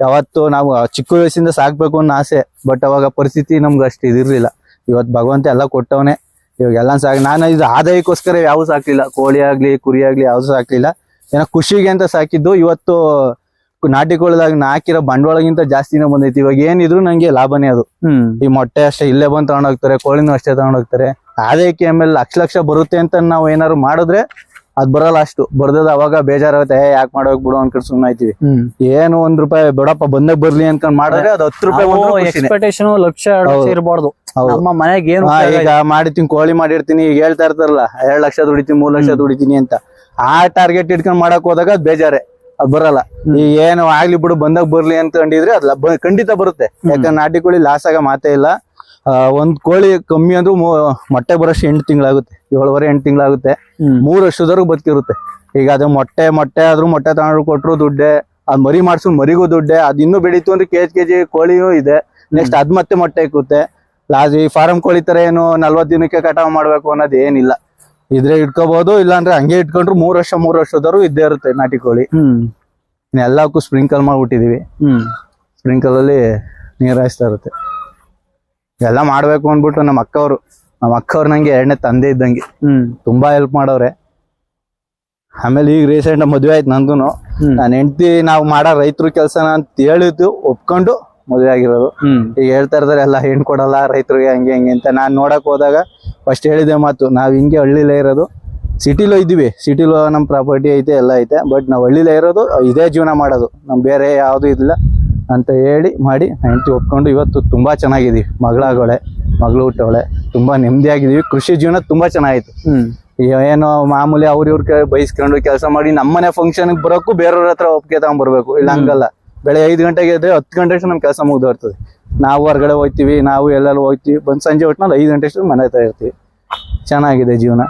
ಯಾವತ್ತು ನಾವು ಚಿಕ್ಕ ವಯಸ್ಸಿಂದ ಸಾಕ್ಬೇಕು ಅನ್ನೋ ಆಸೆ ಬಟ್ ಅವಾಗ ಪರಿಸ್ಥಿತಿ ನಮ್ಗೆ ಅಷ್ಟು ಇದಿರ್ಲಿಲ್ಲ. ಇವತ್ತು ಭಗವಂತ ಎಲ್ಲ ಕೊಟ್ಟವನೆ. ಇವಾಗ ಎಲ್ಲ ಸಾಕ್ ನಾನು ಇದು ಆದಾಯಕ್ಕೋಸ್ಕರ ಯಾವ ಸಾಕ್ಲಿಲ್ಲ. ಕೋಳಿ ಆಗ್ಲಿ ಕುರಿ ಆಗ್ಲಿ ಯಾವ್ದು ಸಾಕ್ಲಿಲ್ಲ. ಏನೋ ಖುಷಿಗೆ ಅಂತ ಸಾಕಿದ್ದು. ಇವತ್ತು ನಾಟಿ ಕೋಳಿದಾಗ ನಾ ಹಾಕಿರೋ ಬಂಡವಾಳಗಿಂತ ಜಾಸ್ತಿನೇ ಬಂದೈತಿ. ಇವಾಗ ಏನಿದ್ರು ನಂಗೆ ಲಾಭನೇ ಅದು. ಈ ಮೊಟ್ಟೆ ಅಷ್ಟೇ ಇಲ್ಲೇ ಬಂದು ತಗೊಂಡೋಗ್ತಾರೆ ಕೋಳಿನೂ ಅಷ್ಟೇ ತಗೊಂಡೋಗ್ತಾರೆ ಆದಾಯಕ್ಕೆ ಆಮೇಲೆ ಲಕ್ಷ ಲಕ್ಷ ಬರುತ್ತೆ ಅಂತ ನಾವು ಏನಾದ್ರು ಮಾಡಿದ್ರೆ ಅದ್ ಬರಲ್ಲ ಅಷ್ಟು. ಬರ್ದದ ಅವಾಗ ಬೇಜಾರಾಗುತ್ತೆ ಯಾಕೆ ಮಾಡೋಕ್ ಬಿಡು ಅನ್ಕೊಂಡು ಸುಮ್ಮನೆ ಆಯ್ತೀವಿ. ಏನು ಒಂದ್ ರೂಪಾಯಿ ಬಿಡಪ್ಪ ಬಂದಾಗ ಬರ್ಲಿ ಅನ್ಕೊಂಡ್ ಮಾಡಿದ್ರೆ ಅದ್ ಹತ್ತು ರೂಪಾಯಿ ಎಕ್ಸ್ಪೆಕ್ಟೇಷನ್ ಲಕ್ಷ. ಇರಬಾರ್ದು. ನಮ್ಮ ಮನೆಗೆ ಏನು ಈಗ ಮಾಡಿರ್ತೀನಿ ಕೋಳಿ ಮಾಡಿರ್ತೀನಿ ಈಗ ಹೇಳ್ತಾ ಇರ್ತಾರಲ್ಲ ಎರಡ್ ಲಕ್ಷ ದುಡಿತೀನಿ ಮೂರ್ ಲಕ್ಷ ದುಡಿತೀನಿ ಅಂತ. ಆ ಟಾರ್ಗೆಟ್ ಇಟ್ಕೊಂಡ್ ಮಾಡಕ್ ಹೋದಾಗ ಅದ್ ಬೇಜಾರೆ. ಅದ್ ಬರಲ್ಲ. ಈಗ ಏನು ಆಗ್ಲಿ ಬಿಡು ಬಂದಾಗ ಬರ್ಲಿ ಅನ್ಕೊಂಡಿದ್ರೆ ಅದ್ ಲ- ಬ- ಖಂಡಿತ ಬರುತ್ತೆ. ಯಾಕಂದ್ರೆ ನಾಟಿ ಕೋಳಿ ಲಾಸ್ ಆಗ ಮಾತೇ ಇಲ್ಲ. ಒಂದ್ ಕೋಳಿ ಕಮ್ಮಿ ಅಂದ್ರೂ ಮೊಟ್ಟೆ ಬರೋಷ್ಟು ಎಂಟು ತಿಂಗಳಾಗುತ್ತೆ. ಏಳುವರೆ ಎಂಟು ತಿಂಗಳಾಗುತ್ತೆ. ಮೂರು ವರ್ಷದವರೆಗೂ ಬದುಕಿರುತ್ತೆ. ಈಗ ಅದು ಮೊಟ್ಟೆ ಮೊಟ್ಟೆ ಆದ್ರೂ ಮೊಟ್ಟೆ ತಗೊಂಡ್ರು ಕೊಟ್ಟರು ದುಡ್ಡೆ ಅದ್ ಮರಿ ಮಾಡ್ಸು ಮರಿಗೂ ದುಡ್ಡೆ ಅದ್ ಇನ್ನೂ ಬೆಳೀತು ಅಂದ್ರೆ ಕೆಜಿ ಕೆಜಿ ಕೋಳಿಯೂ ಇದೆ. ನೆಕ್ಸ್ಟ್ ಅದ್ ಮತ್ತೆ ಮೊಟ್ಟೆ ಇಕ್ಕುತ್ತೆ ಲಾಸ್ ಈ ಫಾರಂ ಕೋಳಿ ತರ ಏನು ನಲ್ವತ್ ದಿನಕ್ಕೆ ಕಟಾವ್ ಮಾಡ್ಬೇಕು ಅನ್ನೋದು ಏನಿಲ್ಲ. ಇದ್ರೆ ಇಟ್ಕೋಬಹುದು ಇಲ್ಲಾಂದ್ರೆ ಹಂಗೆ ಇಟ್ಕೊಂಡ್ರು ಮೂರ್ ವರ್ಷ ಮೂರ್ ವರ್ಷದವರು ಇದ್ದೇ ಇರುತ್ತೆ ನಾಟಿ ಕೋಳಿ. ಎಲ್ಲಕ್ಕೂ ಸ್ಪ್ರಿಂಕಲ್ ಮಾಡ್ಬಿಟ್ಟಿದೀವಿ. ಹ್ಮ್. ಸ್ಪ್ರಿಂಕಲ್ ಅಲ್ಲಿ ನೀರ್ ಹಾಯಿಸ್ತಾ ಇರುತ್ತೆ. ಎಲ್ಲ ಮಾಡ್ಬೇಕು ಅಂದ್ಬಿಟ್ಟು ನಮ್ಮ ಅಕ್ಕವ್ರು. ನಮ್ಮ ಅಕ್ಕವ್ರು ನಂಗೆ ಎರಡನೇ ತಂದೆ ಇದ್ದಂಗೆ. ತುಂಬಾ ಹೆಲ್ಪ್ ಮಾಡವ್ರೆ. ಆಮೇಲೆ ಈಗ ರೀಸೆಂಟ್ ಮದ್ವೆ ಆಯ್ತು ನಂದು. ನಾನು ಹೆಂಡತಿ ನಾವು ಮಾಡೋ ರೈತರು ಕೆಲಸ ಅಂತ ಹೇಳಿದ್ದು ಒಪ್ಕೊಂಡು ಮದ್ವೆ ಆಗಿರೋದು. ಈಗ ಹೇಳ್ತಾ ಇರ್ತಾರೆ ಎಲ್ಲ ಹೆಣ್ ಕೊಡಲ್ಲ ರೈತರಿಗೆ ಹಂಗೆ ಹಂಗೆ ಅಂತ. ನಾನ್ ನೋಡಕ್ ಹೋದಾಗ ಫಸ್ಟ್ ಹೇಳಿದೆ ಮಾತು ನಾವ್ ಹಿಂಗೆ ಹಳ್ಳಿಲೇ ಇರೋದು. ಸಿಟಿಲೂ ಇದ್ದೀವಿ. ಸಿಟಿಲೂ ನಮ್ ಪ್ರಾಪರ್ಟಿ ಐತೆ ಎಲ್ಲ ಐತೆ. ಬಟ್ ನಾವ್ ಹಳ್ಳಿಲೇ ಇರೋದು ಇದೇ ಜೀವನ ಮಾಡೋದು. ನಮ್ ಬೇರೆ ಯಾವುದು ಇಲ್ಲ. ಅಂತ ಹೇಳಿ ಮಾಡಿ ಹೆಂಡತಿ ಒಪ್ಕೊಂಡು ಇವತ್ತು ತುಂಬ ಚೆನ್ನಾಗಿದ್ದೀವಿ. ಮಗಳಾಗೋಳೆ ಮಗಳು ಹುಟ್ಟವಳೆ ತುಂಬ ನೆಮ್ಮದಿಯಾಗಿದ್ದೀವಿ. ಕೃಷಿ ಜೀವನ ತುಂಬ ಚೆನ್ನಾಗಿತ್ತು. ಏನೋ ಮಾಮೂಲಿ ಅವ್ರ ಇವ್ರ ಕೈ ಬೈಸ್ಕೊಂಡು ಕೆಲಸ ಮಾಡಿ ನಮ್ಮನೆ ಫಂಕ್ಷನ್ ಬರೋಕ್ಕೂ ಬೇರೆಯವ್ರ ಹತ್ರ ಒಪ್ಪಿಗೆ ತಗೊಂಡ್ಬರ್ಬೇಕು. ಇಲ್ಲ ಹಂಗಲ್ಲ. ಬೆಳೆ ಐದು ಗಂಟೆಗೆ ಇದ್ರೆ ಹತ್ತು ಗಂಟೆ ಅಷ್ಟು ನಮ್ಮ ಕೆಲಸ ಮುಗ್ದೋರ್ತದೆ ನಾವು ಹೊರಗಡೆ ಹೋಗ್ತೀವಿ ನಾವು ಎಲ್ಲೆಲ್ಲ ಹೋಗ್ತೀವಿ. ಬಂದು ಸಂಜೆ ಒಟ್ಟಿನಲ್ಲಿ ಐದು ಗಂಟೆ ಅಷ್ಟು ಮನೆ ಹತ್ರ ಇರ್ತೀವಿ. ಚೆನ್ನಾಗಿದೆ ಜೀವನ.